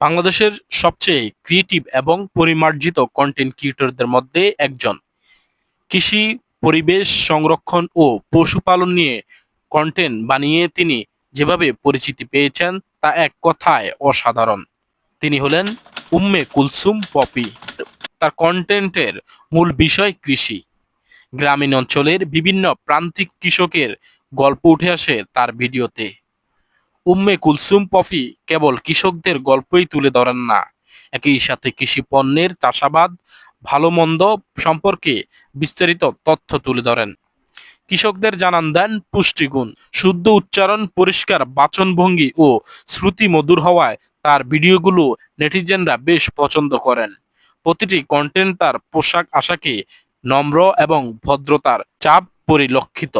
বাংলাদেশের সবচেয়ে ক্রিয়েটিভ এবং পরিমার্জিত কন্টেন্ট ক্রিয়েটরদের মধ্যে একজন। কৃষি, পরিবেশ সংরক্ষণ ও পশুপালন নিয়ে কন্টেন্ট বানিয়ে তিনি যেভাবে পরিচিতি পেয়েছেন তা এক কথায় অসাধারণ। তিনি হলেন উম্মে কুলসুম পপি। তার কন্টেন্টের মূল বিষয় কৃষি। গ্রামীণ অঞ্চলের বিভিন্ন প্রান্তিক কৃষকের গল্প উঠে আসে তার ভিডিওতে। উম্মে কুলসুম পফি কেবল কৃষকদের গল্পই তুলে ধরেন না। একই সাথে কৃষি পণ্যের চাষাবাদ, ভালো মন্দ সম্পর্কে বিস্তারিত তথ্য তুলে ধরেন। কৃষকদের জানান দেন, পুষ্টিগুণ, শুদ্ধ উচ্চারণ, পরিষ্কার বাচনভঙ্গি ও শ্রুতি মধুর হওয়ায় তার ভিডিওগুলো নেটিজেনরা বেশ পছন্দ করেন। প্রতিটি কন্টেন্ট তার পোশাক আশাকে নম্র এবং ভদ্রতার চাপ পরিলক্ষিত।